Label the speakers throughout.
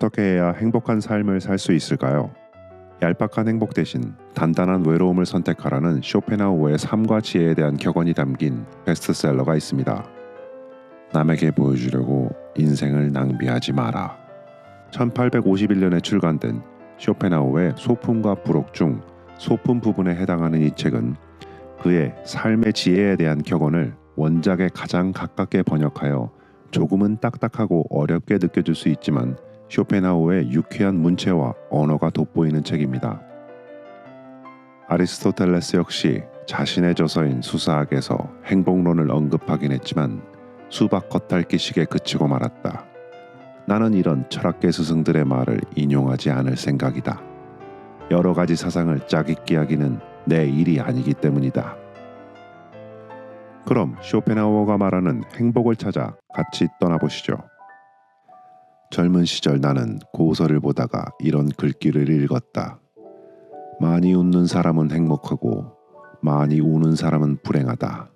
Speaker 1: 어떻게 해야 행복한 삶을 살 수 있을까요? 얄팍한 행복 대신 단단한 외로움을 선택하라는 쇼펜하우어의 삶과 지혜에 대한 격언이 담긴 베스트셀러가 있습니다. 남에게 보여주려고 인생을 낭비하지 마라. 1851년에 출간된 쇼펜하우어의 소품과 부록 중 소품 부분에 해당하는 이 책은 그의 삶의 지혜에 대한 격언을 원작에 가장 가깝게 번역하여 조금은 딱딱하고 어렵게 느껴질 수 있지만 쇼펜하우의 유쾌한 문체와 언어가 돋보이는 책입니다. 아리스토텔레스 역시 자신의 저서인 수사학에서 행복론을 언급하긴 했지만 수박 겉핥기식에 그치고 말았다. 나는 이런 철학계 스승들의 말을 인용하지 않을 생각이다. 여러 가지 사상을 짜깁기 하기는 내 일이 아니기 때문이다. 그럼 쇼펜하우어가 말하는 행복을 찾아 같이 떠나보시죠. 젊은 시절 나는 고서를 보다가 이런 글귀를 읽었다. 많이 웃는 사람은 행복하고 많이 우는 사람은 불행하다.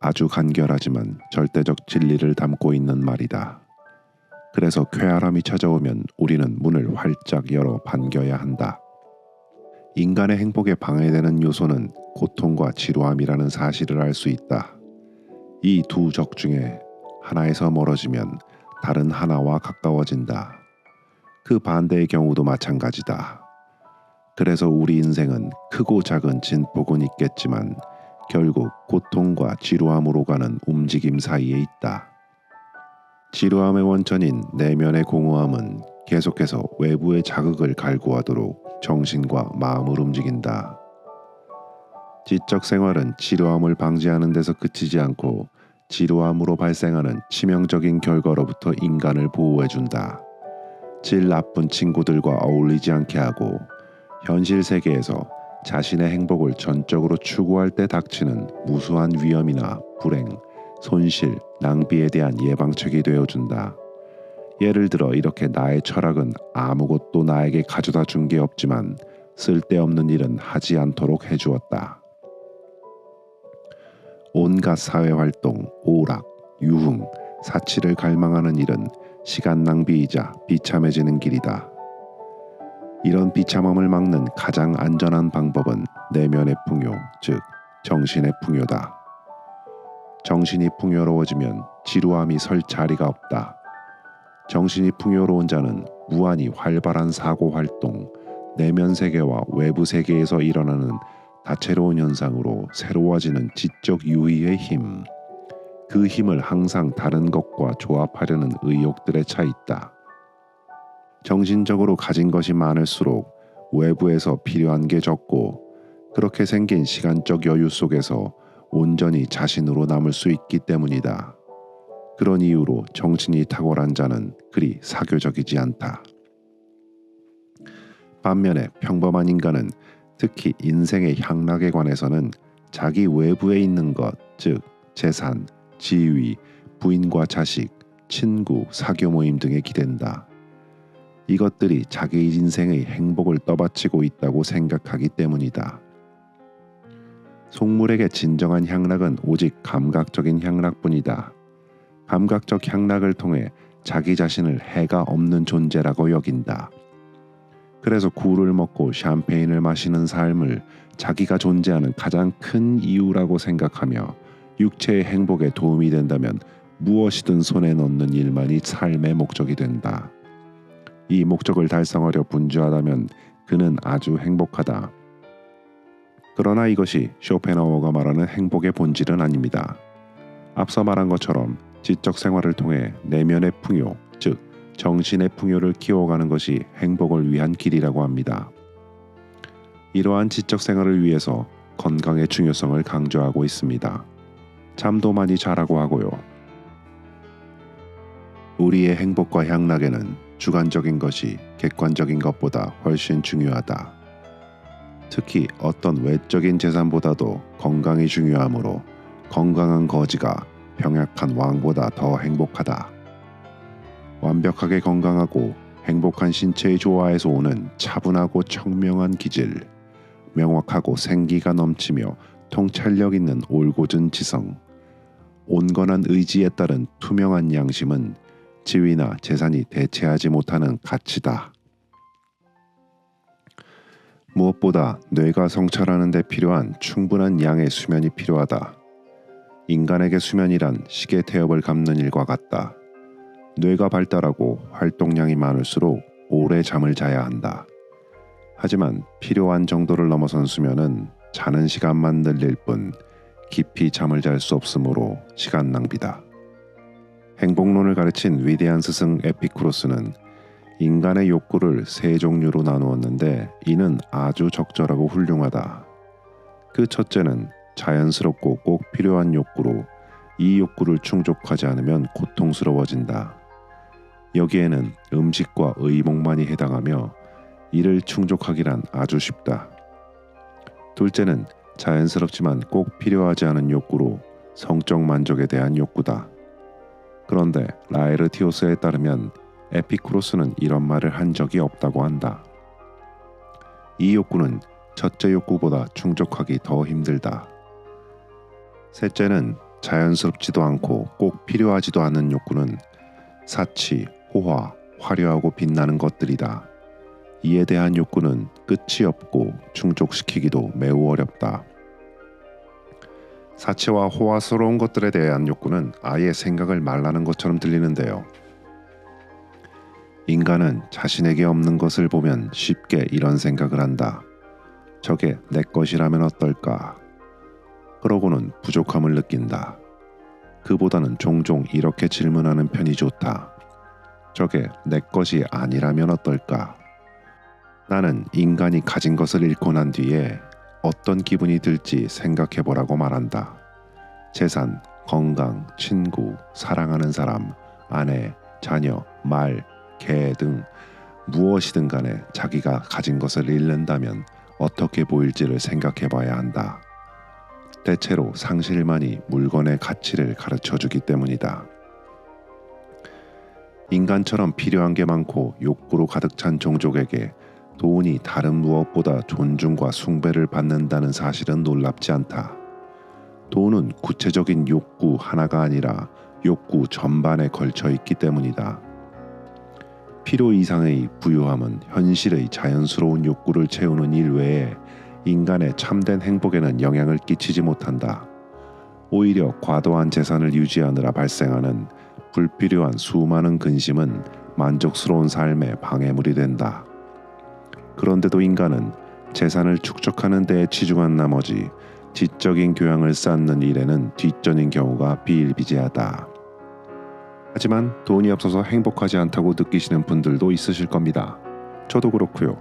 Speaker 1: 아주 간결하지만 절대적 진리를 담고 있는 말이다. 그래서 쾌활함이 찾아오면 우리는 문을 활짝 열어 반겨야 한다. 인간의 행복에 방해되는 요소는 고통과 지루함이라는 사실을 알 수 있다. 이 두 적 중에 하나에서 멀어지면 다른 하나와 가까워진다. 그 반대의 경우도 마찬가지다. 그래서 우리 인생은 크고 작은 진폭은 있겠지만 결국 고통과 지루함으로 가는 움직임 사이에 있다. 지루함의 원천인 내면의 공허함은 계속해서 외부의 자극을 갈구하도록 정신과 마음을 움직인다. 지적 생활은 지루함을 방지하는 데서 그치지 않고 지루함으로 발생하는 치명적인 결과로부터 인간을 보호해준다. 질 나쁜 친구들과 어울리지 않게 하고 현실 세계에서 자신의 행복을 전적으로 추구할 때 닥치는 무수한 위험이나 불행, 손실, 낭비에 대한 예방책이 되어준다. 예를 들어 이렇게 나의 철학은 아무것도 나에게 가져다 준 게 없지만 쓸데없는 일은 하지 않도록 해주었다. 온갖 사회활동, 오락, 유흥, 사치를 갈망하는 일은 시간 낭비이자 비참해지는 길이다. 이런 비참함을 막는 가장 안전한 방법은 내면의 풍요, 즉 정신의 풍요다. 정신이 풍요로워지면 지루함이 설 자리가 없다. 정신이 풍요로운 자는 무한히 활발한 사고 활동, 내면 세계와 외부 세계에서 일어나는 다채로운 현상으로 새로워지는 지적 유의의 힘. 그 힘을 항상 다른 것과 조합하려는 의욕들에 차 있다. 정신적으로 가진 것이 많을수록 외부에서 필요한 게 적고 그렇게 생긴 시간적 여유 속에서 온전히 자신으로 남을 수 있기 때문이다. 그런 이유로 정신이 탁월한 자는 그리 사교적이지 않다. 반면에 평범한 인간은 특히 인생의 향락에 관해서는 자기 외부에 있는 것, 즉 재산, 지위, 부인과 자식, 친구, 사교 모임 등에 기댄다. 이것들이 자기 인생의 행복을 떠받치고 있다고 생각하기 때문이다. 속물에게 진정한 향락은 오직 감각적인 향락뿐이다. 감각적 향락을 통해 자기 자신을 해가 없는 존재라고 여긴다. 그래서 굴을 먹고 샴페인을 마시는 삶을 자기가 존재하는 가장 큰 이유라고 생각하며 육체의 행복에 도움이 된다면 무엇이든 손에 넣는 일만이 삶의 목적이 된다. 이 목적을 달성하려 분주하다면 그는 아주 행복하다. 그러나 이것이 쇼펜하우어가 말하는 행복의 본질은 아닙니다. 앞서 말한 것처럼 지적 생활을 통해 내면의 풍요, 즉 정신의 풍요를 키워가는 것이 행복을 위한 길이라고 합니다. 이러한 지적 생활을 위해서 건강의 중요성을 강조하고 있습니다. 잠도 많이 자라고 하고요. 우리의 행복과 향락에는 주관적인 것이 객관적인 것보다 훨씬 중요하다. 특히 어떤 외적인 재산보다도 건강이 중요하므로 건강한 거지가 병약한 왕보다 더 행복하다. 완벽하게 건강하고 행복한 신체의 조화에서 오는 차분하고 청명한 기질, 명확하고 생기가 넘치며 통찰력 있는 올곧은 지성, 온건한 의지에 따른 투명한 양심은 지위나 재산이 대체하지 못하는 가치다. 무엇보다 뇌가 성찰하는 데 필요한 충분한 양의 수면이 필요하다. 인간에게 수면이란 시계 태엽을 감는 일과 같다. 뇌가 발달하고 활동량이 많을수록 오래 잠을 자야 한다. 하지만 필요한 정도를 넘어선 수면은 자는 시간만 늘릴 뿐 깊이 잠을 잘 수 없으므로 시간 낭비다. 행복론을 가르친 위대한 스승 에피쿠로스는 인간의 욕구를 세 종류로 나누었는데 이는 아주 적절하고 훌륭하다. 그 첫째는 자연스럽고 꼭 필요한 욕구로 이 욕구를 충족하지 않으면 고통스러워진다. 여기에는 음식과 의복만이 해당하며 이를 충족하기란 아주 쉽다. 둘째는 자연스럽지만 꼭 필요하지 않은 욕구로 성적 만족에 대한 욕구다. 그런데 라에르티오스에 따르면 에피쿠로스는 이런 말을 한 적이 없다고 한다. 이 욕구는 첫째 욕구보다 충족하기 더 힘들다. 셋째는 자연스럽지도 않고 꼭 필요하지도 않은 욕구는 사치, 호화, 화려하고 빛나는 것들이다. 이에 대한 욕구는 끝이 없고 충족시키기도 매우 어렵다. 사치와 호화스러운 것들에 대한 욕구는 아예 생각을 말라는 것처럼 들리는데요. 인간은 자신에게 없는 것을 보면 쉽게 이런 생각을 한다. 저게 내 것이라면 어떨까? 그러고는 부족함을 느낀다. 그보다는 종종 이렇게 질문하는 편이 좋다. 저게 내 것이 아니라면 어떨까? 나는 인간이 가진 것을 잃고 난 뒤에 어떤 기분이 들지 생각해 보라고 말한다. 재산, 건강, 친구, 사랑하는 사람, 아내, 자녀, 말, 개 등 무엇이든 간에 자기가 가진 것을 잃는다면 어떻게 보일지를 생각해 봐야 한다. 대체로 상실만이 물건의 가치를 가르쳐 주기 때문이다. 인간처럼 필요한 게 많고 욕구로 가득 찬 종족에게 돈이 다른 무엇보다 존중과 숭배를 받는다는 사실은 놀랍지 않다. 돈은 구체적인 욕구 하나가 아니라 욕구 전반에 걸쳐 있기 때문이다. 필요 이상의 부유함은 현실의 자연스러운 욕구를 채우는 일 외에 인간의 참된 행복에는 영향을 끼치지 못한다. 오히려 과도한 재산을 유지하느라 발생하는 불필요한 수많은 근심은 만족스러운 삶의 방해물이 된다. 그런데도 인간은 재산을 축적하는 데에 치중한 나머지 지적인 교양을 쌓는 일에는 뒷전인 경우가 비일비재하다. 하지만 돈이 없어서 행복하지 않다고 느끼시는 분들도 있으실 겁니다. 저도 그렇고요.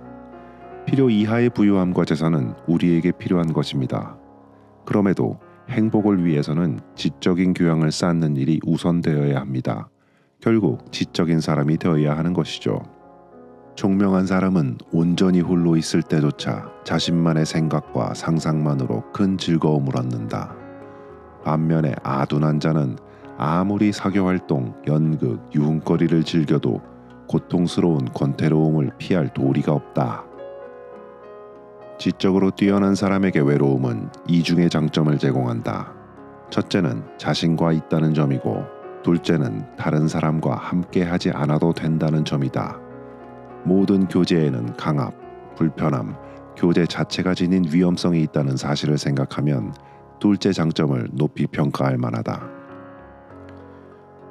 Speaker 1: 필요 이하의 부유함과 재산은 우리에게 필요한 것입니다. 그럼에도 행복을 위해서는 지적인 교양을 쌓는 일이 우선되어야 합니다. 결국 지적인 사람이 되어야 하는 것이죠. 총명한 사람은 온전히 홀로 있을 때조차 자신만의 생각과 상상만으로 큰 즐거움을 얻는다. 반면에 아둔한 자는 아무리 사교활동, 연극, 유흥거리를 즐겨도 고통스러운 권태로움을 피할 도리가 없다. 지적으로 뛰어난 사람에게 외로움은 이중의 장점을 제공한다. 첫째는 자신과 있다는 점이고, 둘째는 다른 사람과 함께 하지 않아도 된다는 점이다. 모든 교제에는 강압, 불편함, 교제 자체가 지닌 위험성이 있다는 사실을 생각하면 둘째 장점을 높이 평가할 만하다.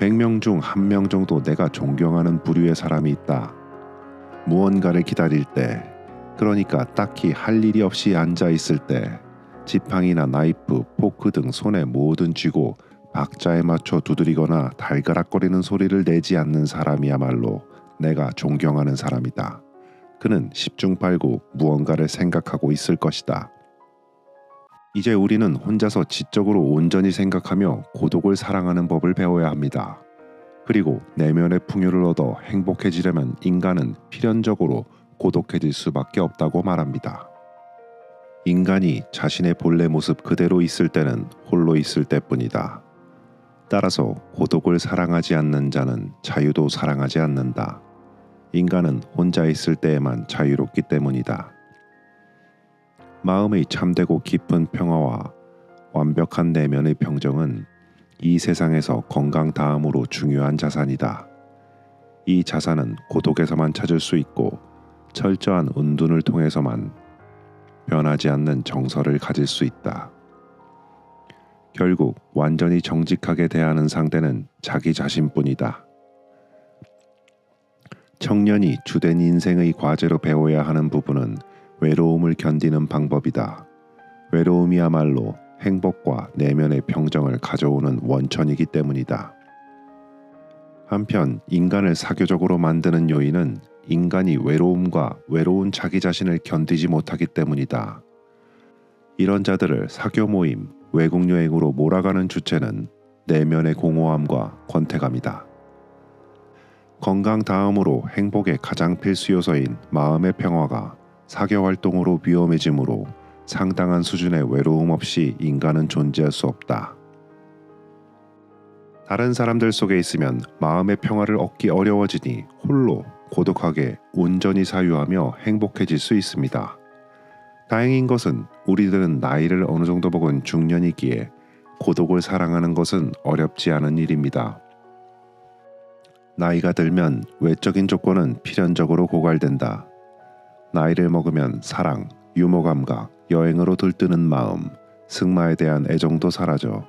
Speaker 1: 100명 중한명 정도 내가 존경하는 부류의 사람이 있다. 무언가를 기다릴 때, 그러니까 딱히 할 일이 없이 앉아 있을 때, 지팡이나 나이프, 포크 등 손에 뭐든 쥐고 박자에 맞춰 두드리거나 달가락거리는 소리를 내지 않는 사람이야말로 내가 존경하는 사람이다. 그는 십중팔구 무언가를 생각하고 있을 것이다. 이제 우리는 혼자서 지적으로 온전히 생각하며 고독을 사랑하는 법을 배워야 합니다. 그리고 내면의 풍요를 얻어 행복해지려면 인간은 필연적으로 고독해질 수밖에 없다고 말합니다. 인간이 자신의 본래 모습 그대로 있을 때는 홀로 있을 때뿐이다. 따라서 고독을 사랑하지 않는 자는 자유도 사랑하지 않는다. 인간은 혼자 있을 때에만 자유롭기 때문이다. 마음의 참되고 깊은 평화와 완벽한 내면의 평정은 이 세상에서 건강 다음으로 중요한 자산이다. 이 자산은 고독에서만 찾을 수 있고 철저한 은둔을 통해서만 변하지 않는 정서를 가질 수 있다. 결국 완전히 정직하게 대하는 상대는 자기 자신뿐이다. 청년이 주된 인생의 과제로 배워야 하는 부분은 외로움을 견디는 방법이다. 외로움이야말로 행복과 내면의 평정을 가져오는 원천이기 때문이다. 한편 인간을 사교적으로 만드는 요인은 인간이 외로움과 외로운 자기 자신을 견디지 못하기 때문이다. 이런 자들을 사교 모임, 외국 여행으로 몰아가는 주체는 내면의 공허함과 권태감이다. 건강 다음으로 행복의 가장 필수 요소인 마음의 평화가 사교 활동으로 위험해지므로 상당한 수준의 외로움 없이 인간은 존재할 수 없다. 다른 사람들 속에 있으면 마음의 평화를 얻기 어려워지니 홀로 고독하게 온전히 사유하며 행복해질 수 있습니다. 다행인 것은 우리들은 나이를 어느 정도 먹은 중년이기에 고독을 사랑하는 것은 어렵지 않은 일입니다. 나이가 들면 외적인 조건은 필연적으로 고갈된다. 나이를 먹으면 사랑, 유머 감각, 여행으로 들뜨는 마음, 승마에 대한 애정도 사라져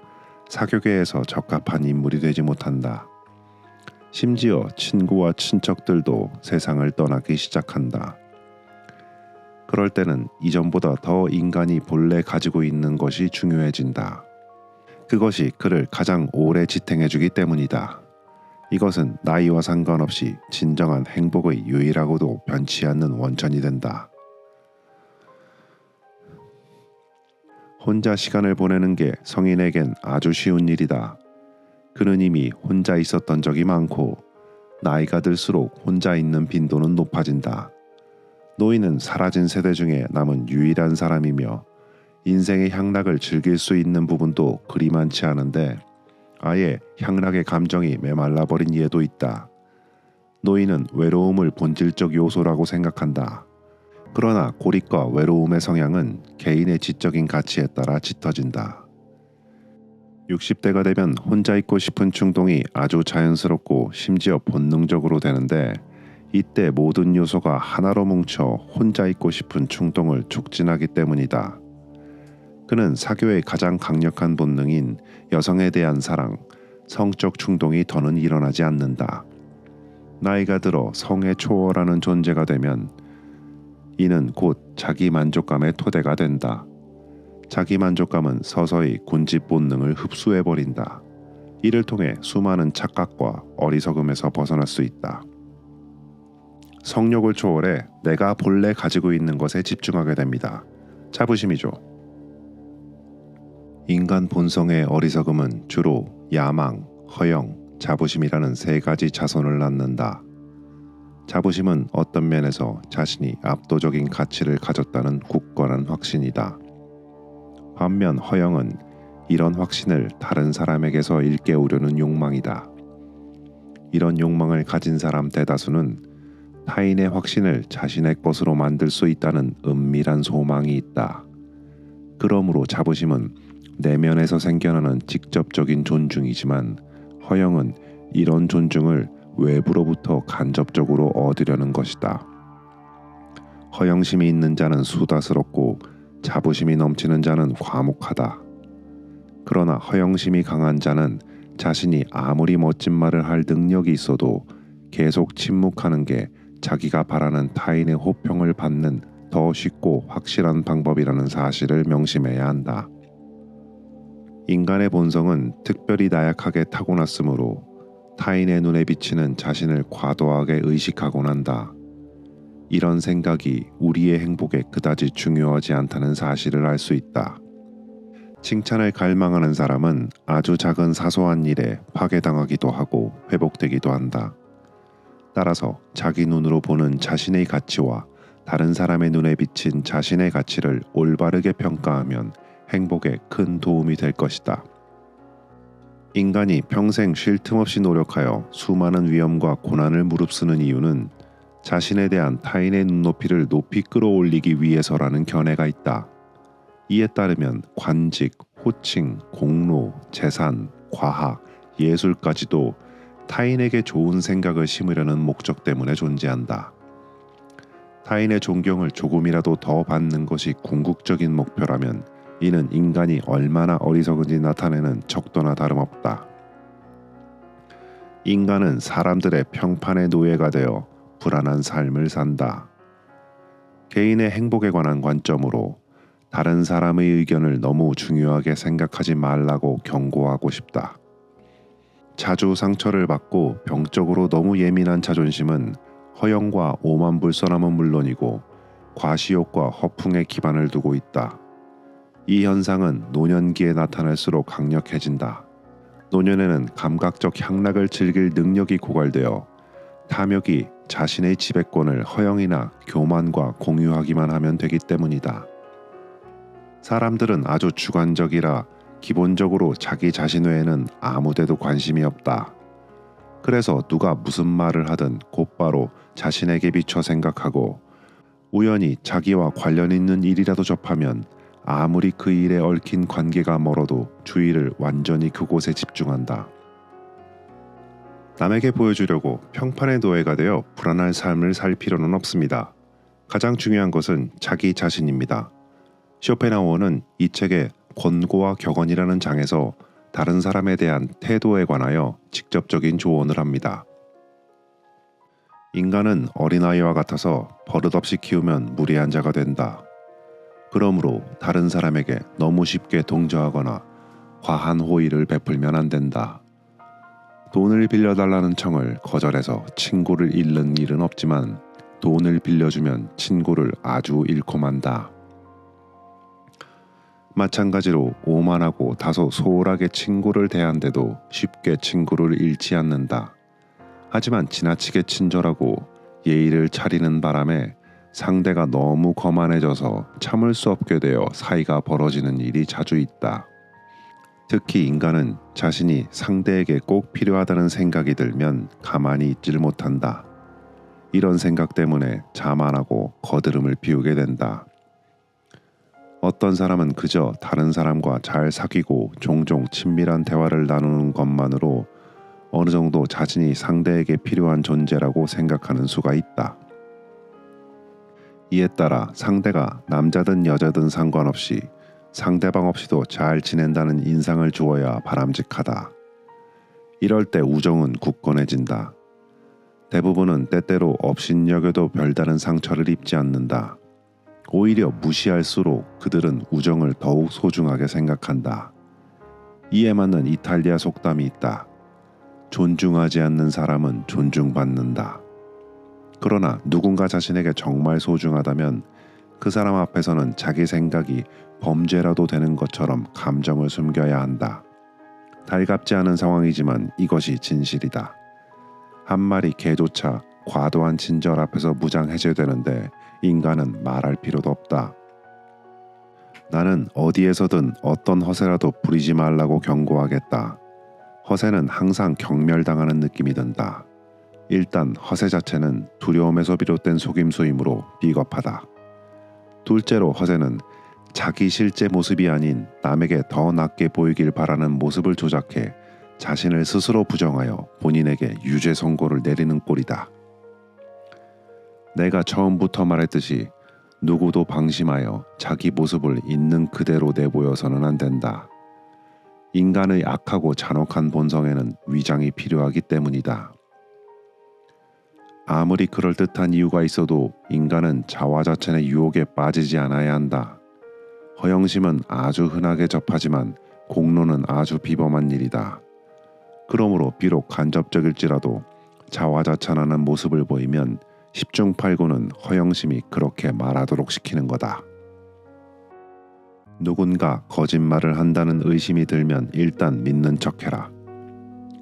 Speaker 1: 사교계에서 적합한 인물이 되지 못한다. 심지어 친구와 친척들도 세상을 떠나기 시작한다. 그럴 때는 이전보다 더 인간이 본래 가지고 있는 것이 중요해진다. 그것이 그를 가장 오래 지탱해주기 때문이다. 이것은 나이와 상관없이 진정한 행복의 유일하고도 변치 않는 원천이 된다. 혼자 시간을 보내는 게 성인에겐 아주 쉬운 일이다. 그는 이미 혼자 있었던 적이 많고 나이가 들수록 혼자 있는 빈도는 높아진다. 노인은 사라진 세대 중에 남은 유일한 사람이며 인생의 향락을 즐길 수 있는 부분도 그리 많지 않은데 아예 향락의 감정이 메말라 버린 예도 있다. 노인은 외로움을 본질적 요소라고 생각한다. 그러나 고립과 외로움의 성향은 개인의 지적인 가치에 따라 짙어진다. 60대가 되면 혼자 있고 싶은 충동이 아주 자연스럽고 심지어 본능적으로 되는데 이때 모든 요소가 하나로 뭉쳐 혼자 있고 싶은 충동을 촉진하기 때문이다. 그는 사교의 가장 강력한 본능인 여성에 대한 사랑, 성적 충동이 더는 일어나지 않는다. 나이가 들어 성에 초월하는 존재가 되면 이는 곧 자기 만족감의 토대가 된다. 자기 만족감은 서서히 군집 본능을 흡수해 버린다. 이를 통해 수많은 착각과 어리석음에서 벗어날 수 있다. 성욕을 초월해 내가 본래 가지고 있는 것에 집중하게 됩니다. 자부심이죠. 인간 본성의 어리석음은 주로 야망, 허영, 자부심이라는 세 가지 자손을 낳는다. 자부심은 어떤 면에서 자신이 압도적인 가치를 가졌다는 굳건한 확신이다. 반면 허영은 이런 확신을 다른 사람에게서 일깨우려는 욕망이다. 이런 욕망을 가진 사람 대다수는 타인의 확신을 자신의 것으로 만들 수 있다는 은밀한 소망이 있다. 그러므로 자부심은 내면에서 생겨나는 직접적인 존중이지만 허영은 이런 존중을 외부로부터 간접적으로 얻으려는 것이다. 허영심이 있는 자는 수다스럽고 자부심이 넘치는 자는 과묵하다. 그러나 허영심이 강한 자는 자신이 아무리 멋진 말을 할 능력이 있어도 계속 침묵하는 게 자기가 바라는 타인의 호평을 받는 더 쉽고 확실한 방법이라는 사실을 명심해야 한다. 인간의 본성은 특별히 나약하게 타고났으므로 타인의 눈에 비치는 자신을 과도하게 의식하곤 한다. 이런 생각이 우리의 행복에 그다지 중요하지 않다는 사실을 알 수 있다. 칭찬을 갈망하는 사람은 아주 작은 사소한 일에 파괴당하기도 하고 회복되기도 한다. 따라서 자기 눈으로 보는 자신의 가치와 다른 사람의 눈에 비친 자신의 가치를 올바르게 평가하면 행복에 큰 도움이 될 것이다. 인간이 평생 쉴 틈 없이 노력하여 수많은 위험과 고난을 무릅쓰는 이유는 자신에 대한 타인의 눈높이를 높이 끌어올리기 위해서라는 견해가 있다. 이에 따르면 관직, 호칭, 공로, 재산, 과학, 예술까지도 타인에게 좋은 생각을 심으려는 목적 때문에 존재한다. 타인의 존경을 조금이라도 더 받는 것이 궁극적인 목표라면 이는 인간이 얼마나 어리석은지 나타내는 척도나 다름없다. 인간은 사람들의 평판의 노예가 되어 불안한 삶을 산다. 개인의 행복에 관한 관점으로 다른 사람의 의견을 너무 중요하게 생각하지 말라고 경고하고 싶다. 자주 상처를 받고 병적으로 너무 예민한 자존심은 허영과 오만불선함은 물론이고 과시욕과 허풍에 기반을 두고 있다. 이 현상은 노년기에 나타날수록 강력해진다. 노년에는 감각적 향락을 즐길 능력이 고갈되어 탐욕이 자신의 지배권을 허영이나 교만과 공유하기만 하면 되기 때문이다. 사람들은 아주 주관적이라 기본적으로 자기 자신 외에는 아무데도 관심이 없다. 그래서 누가 무슨 말을 하든 곧바로 자신에게 비춰 생각하고 우연히 자기와 관련 있는 일이라도 접하면 아무리 그 일에 얽힌 관계가 멀어도 주의를 완전히 그곳에 집중한다. 남에게 보여주려고 평판의 노예가 되어 불안한 삶을 살 필요는 없습니다. 가장 중요한 것은 자기 자신입니다. 쇼펜하우어는 이 책의 권고와 격언이라는 장에서 다른 사람에 대한 태도에 관하여 직접적인 조언을 합니다. 인간은 어린아이와 같아서 버릇없이 키우면 무리한 자가 된다. 그러므로 다른 사람에게 너무 쉽게 동조하거나 과한 호의를 베풀면 안 된다. 돈을 빌려달라는 청을 거절해서 친구를 잃는 일은 없지만 돈을 빌려주면 친구를 아주 잃고 만다. 마찬가지로 오만하고 다소 소홀하게 친구를 대한데도 쉽게 친구를 잃지 않는다. 하지만 지나치게 친절하고 예의를 차리는 바람에 상대가 너무 거만해져서 참을 수 없게 되어 사이가 벌어지는 일이 자주 있다. 특히 인간은 자신이 상대에게 꼭 필요하다는 생각이 들면 가만히 있질 못한다. 이런 생각 때문에 자만하고 거드름을 피우게 된다. 어떤 사람은 그저 다른 사람과 잘 사귀고 종종 친밀한 대화를 나누는 것만으로 어느 정도 자신이 상대에게 필요한 존재라고 생각하는 수가 있다. 이에 따라 상대가 남자든 여자든 상관없이 상대방 없이도 잘 지낸다는 인상을 주어야 바람직하다. 이럴 때 우정은 굳건해진다. 대부분은 때때로 업신여겨도 별다른 상처를 입지 않는다. 오히려 무시할수록 그들은 우정을 더욱 소중하게 생각한다. 이에 맞는 이탈리아 속담이 있다. 존중하지 않는 사람은 존중받는다. 그러나 누군가 자신에게 정말 소중하다면 그 사람 앞에서는 자기 생각이 범죄라도 되는 것처럼 감정을 숨겨야 한다. 달갑지 않은 상황이지만 이것이 진실이다. 한 마리 개조차 과도한 친절 앞에서 무장 해제되는데 인간은 말할 필요도 없다. 나는 어디에서든 어떤 허세라도 부리지 말라고 경고하겠다. 허세는 항상 경멸당하는 느낌이 든다. 일단 허세 자체는 두려움에서 비롯된 속임수이므로 비겁하다. 둘째로 허세는 자기 실제 모습이 아닌 남에게 더 낫게 보이길 바라는 모습을 조작해 자신을 스스로 부정하여 본인에게 유죄 선고를 내리는 꼴이다. 내가 처음부터 말했듯이 누구도 방심하여 자기 모습을 있는 그대로 내보여서는 안 된다. 인간의 악하고 잔혹한 본성에는 위장이 필요하기 때문이다. 아무리 그럴듯한 이유가 있어도 인간은 자화자찬의 유혹에 빠지지 않아야 한다. 허영심은 아주 흔하게 접하지만 공로는 아주 비범한 일이다. 그러므로 비록 간접적일지라도 자화자찬하는 모습을 보이면 10중 8구는 허영심이 그렇게 말하도록 시키는 거다. 누군가 거짓말을 한다는 의심이 들면 일단 믿는 척해라.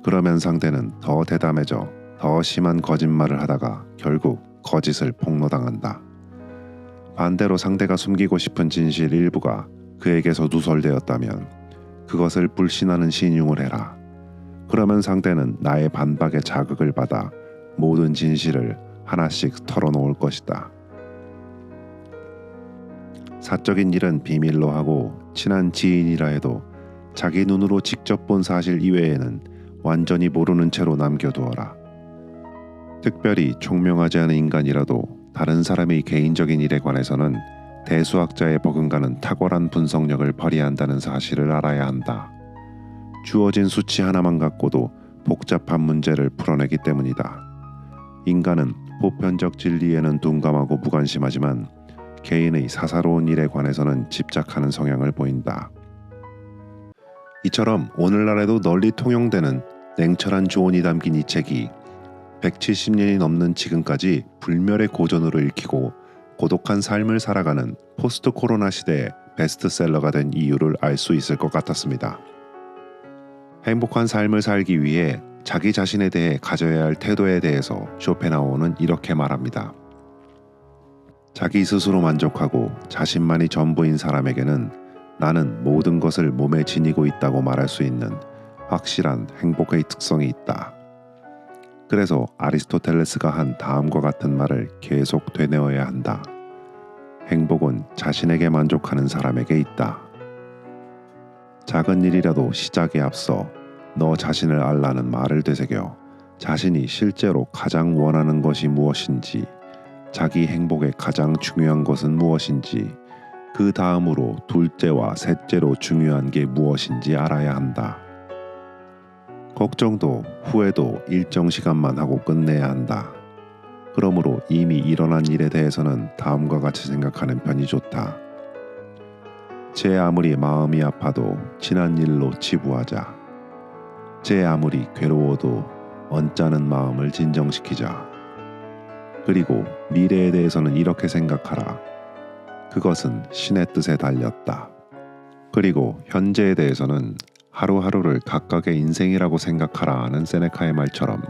Speaker 1: 그러면 상대는 더 대담해져 더 심한 거짓말을 하다가 결국 거짓을 폭로당한다. 반대로 상대가 숨기고 싶은 진실 일부가 그에게서 누설되었다면 그것을 불신하는 신용을 해라. 그러면 상대는 나의 반박에 자극을 받아 모든 진실을 하나씩 털어놓을 것이다. 사적인 일은 비밀로 하고 친한 지인이라 해도 자기 눈으로 직접 본 사실 이외에는 완전히 모르는 채로 남겨두어라. 특별히 총명하지 않은 인간이라도 다른 사람의 개인적인 일에 관해서는 대수학자의 버금가는 탁월한 분석력을 발휘한다는 사실을 알아야 한다. 주어진 수치 하나만 갖고도 복잡한 문제를 풀어내기 때문이다. 인간은 보편적 진리에는 둔감하고 무관심하지만 개인의 사사로운 일에 관해서는 집착하는 성향을 보인다. 이처럼 오늘날에도 널리 통용되는 냉철한 조언이 담긴 이 책이 170년이 넘는 지금까지 불멸의 고전으로 읽히고 고독한 삶을 살아가는 포스트 코로나 시대의 베스트셀러가 된 이유를 알 수 있을 것 같았습니다. 행복한 삶을 살기 위해 자기 자신에 대해 가져야 할 태도에 대해서 쇼펜하우어는 이렇게 말합니다. 자기 스스로 만족하고 자신만이 전부인 사람에게는 나는 모든 것을 몸에 지니고 있다고 말할 수 있는 확실한 행복의 특성이 있다. 그래서 아리스토텔레스가 한 다음과 같은 말을 계속 되뇌어야 한다. 행복은 자신에게 만족하는 사람에게 있다. 작은 일이라도 시작에 앞서 너 자신을 알라는 말을 되새겨 자신이 실제로 가장 원하는 것이 무엇인지, 자기 행복에 가장 중요한 것은 무엇인지, 그 다음으로 둘째와 셋째로 중요한 게 무엇인지 알아야 한다. 걱정도 후회도 일정 시간만 하고 끝내야 한다. 그러므로 이미 일어난 일에 대해서는 다음과 같이 생각하는 편이 좋다. 제 아무리 마음이 아파도 지난 일로 치부하자. 제 아무리 괴로워도 언짢은 마음을 진정시키자. 그리고 미래에 대해서는 이렇게 생각하라. 그것은 신의 뜻에 달렸다. 그리고 현재에 대해서는 하루하루를 각각의 인생이라고 생각하라 하는 세네카의 말처럼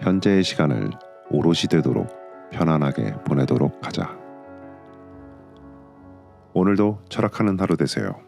Speaker 1: 현재의 시간을 오롯이 되도록 편안하게 보내도록 하자. 오늘도 철학하는 하루 되세요.